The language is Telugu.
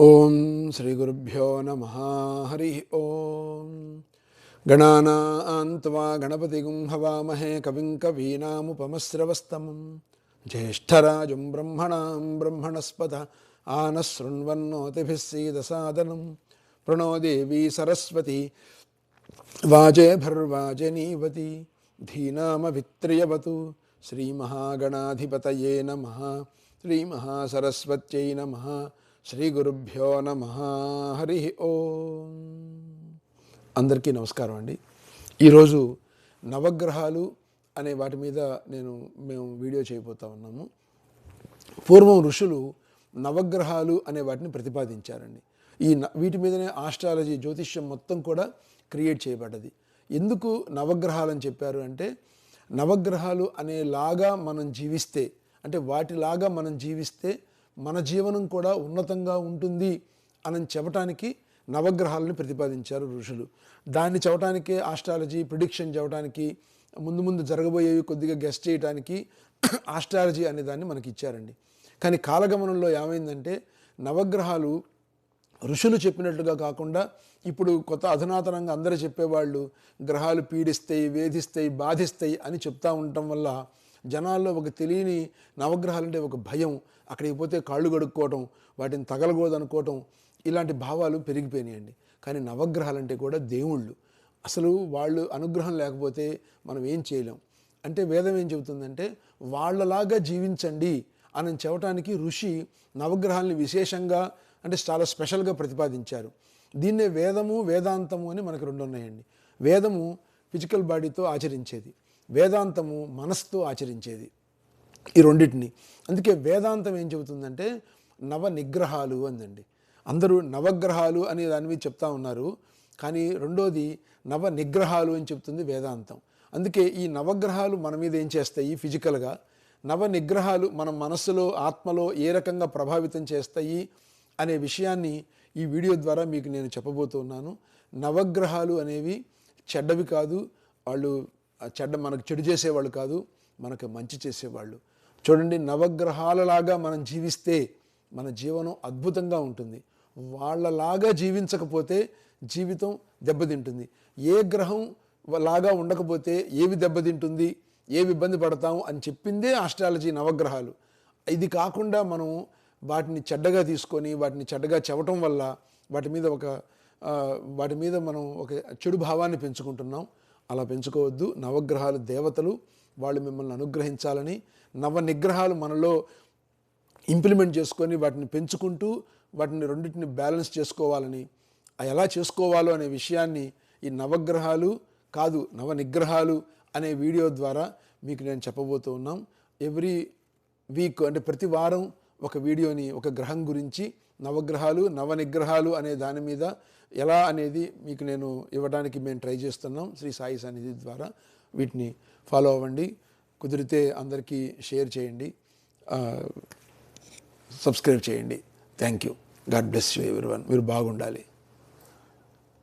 ॐ श्रीगुरुभ्यो नमः। हरिः ॐ। गणानान्त्वा गणपतिगुं हवामहे कविं कवीनामुपमस्रवस्तमं। ज्येष्ठराजुं ब्रह्मणां ब्रह्मणस्पत आनशृण्वन्नोतिभिः सीदसादनं। प्रणो देवी सरस्वती वाजेभिर्वाजनीवती धीनामभित्रियवतु। श्रीमहागणाधिपतये नमः। श्रीमहासरस्वत्यै नमः। శ్రీ శ్రీగురుభ్యో నమ. హరి ఓం. అందరికీ నమస్కారం అండి. ఈరోజు నవగ్రహాలు అనే వాటి మీద నేను మేము వీడియో చేయబోతా ఉన్నాము. పూర్వం ఋషులు నవగ్రహాలు అనే వాటిని ప్రతిపాదించారండి. ఈ వీటి మీదనే ఆస్ట్రాలజీ జ్యోతిష్యం మొత్తం కూడా క్రియేట్ చేయబడ్డది. ఎందుకు నవగ్రహాలని చెప్పారు అంటే నవగ్రహాలు అనేలాగా మనం జీవిస్తే అంటే వాటిలాగా మనం జీవిస్తే మన జీవనం కూడా ఉన్నతంగా ఉంటుంది అని చెప్పటానికి నవగ్రహాలను ప్రతిపాదించారు ఋషులు. దాన్ని చెప్పటానికే ఆస్ట్రాలజీ ప్రిడిక్షన్ చెప్పడానికి ముందు ముందు జరగబోయేవి కొద్దిగా గెస్ట్ చేయడానికి ఆస్ట్రాలజీ అనే దాన్ని మనకి ఇచ్చారండి. కానీ కాలగమనంలో ఏమైందంటే నవగ్రహాలు ఋషులు చెప్పినట్లుగా కాకుండా ఇప్పుడు కొత్త అధునాతనంగా అందరూ చెప్పేవాళ్ళు గ్రహాలు పీడిస్తాయి వేధిస్తాయి బాధిస్తాయి అని చెప్తా ఉండటం వల్ల జనాల్లో ఒక తెలియని నవగ్రహాలు అంటే ఒక భయం అక్కడికి పోతే కాళ్ళు కడుక్కోవటం వాటిని తగలకూడదు అనుకోవటం ఇలాంటి భావాలు పెరిగిపోయినాయండి. కానీ నవగ్రహాలంటే కూడా దేవుళ్ళు. అసలు వాళ్ళు అనుగ్రహం లేకపోతే మనం ఏం చేయలేం. అంటే వేదం ఏం చెబుతుందంటే వాళ్ళలాగా జీవించండి అని చెప్పటానికి ఋషి నవగ్రహాల్ని విశేషంగా అంటే చాలా స్పెషల్గా ప్రతిపాదించారు. దీన్నే వేదము వేదాంతము అని మనకు రెండు ఉన్నాయండి వేదము ఫిజికల్ బాడీతో ఆచరించేది. వేదాంతము మనస్సుతో ఆచరించేది ఈ రెండింటిని. అందుకే వేదాంతం ఏం చెబుతుందంటే నవ నిగ్రహాలు అందండి. అందరూ నవగ్రహాలు అనే దాని మీద చెప్తా ఉన్నారు. కానీ రెండోది నవ నిగ్రహాలు అని చెప్తుంది వేదాంతం. అందుకే ఈ నవగ్రహాలు మన మీద ఏం చేస్తాయి? ఫిజికల్గా నవ నిగ్రహాలు మన మనస్సులో ఆత్మలో ఏ రకంగా ప్రభావితం చేస్తాయి అనే విషయాన్ని ఈ వీడియో ద్వారా మీకు నేను చెప్పబోతున్నాను. నవగ్రహాలు అనేవి చెడ్డవి కాదు వాళ్ళు చెడ్డ మనకు చెడు చేసేవాళ్ళు కాదు మనకు మంచి చేసేవాళ్ళు. చూడండి నవగ్రహాలలాగా మనం జీవిస్తే మన జీవనం అద్భుతంగా ఉంటుంది. వాళ్ళలాగా జీవించకపోతే జీవితం దెబ్బతింటుంది. ఏ గ్రహం లాగా ఉండకపోతే ఏవి దెబ్బతింటుంది ఏవి ఇబ్బంది పడతాం అని చెప్పిందే ఆస్ట్రాలజీ నవగ్రహాలు. ఇది కాకుండా మనం వాటిని చెడ్డగా తీసుకొని వాటిని చెడ్డగా చెవటం వల్ల వాటి మీద ఒక వాటి మీద మనం ఒక చెడు భావాన్ని పెంచుకుంటున్నాం. అలా పెంచుకోవద్దు. నవగ్రహాలు దేవతలు వాళ్ళు మిమ్మల్ని అనుగ్రహించాలని నవ నిగ్రహాలు మనలో ఇంప్లిమెంట్ చేసుకొని వాటిని పెంచుకుంటూ వాటిని రెండింటిని బ్యాలెన్స్ చేసుకోవాలని. ఎలా చేసుకోవాలో అనే విషయాన్ని ఈ నవగ్రహాలు కాదు నవ నిగ్రహాలు అనే వీడియో ద్వారా మీకు నేను చెప్పబోతూ ఉన్నాం. ఎవ్రీ వీక్ అంటే ప్రతి వారం ఒక వీడియోని ఒక గ్రహం గురించి నవగ్రహాలు నవ నిగ్రహాలు అనే దాని మీద ఎలా అనేది మీకు నేను ఇవ్వడానికి మేము ట్రై చేస్తున్నాం. శ్రీ సాయి సన్నిధి ద్వారా వీటిని ఫాలో అవ్వండి. కుదిరితే అందరికీ షేర్ చేయండి. సబ్స్క్రైబ్ చేయండి. Thank you. God bless you ఎవరి మీరు బాగుండాలి.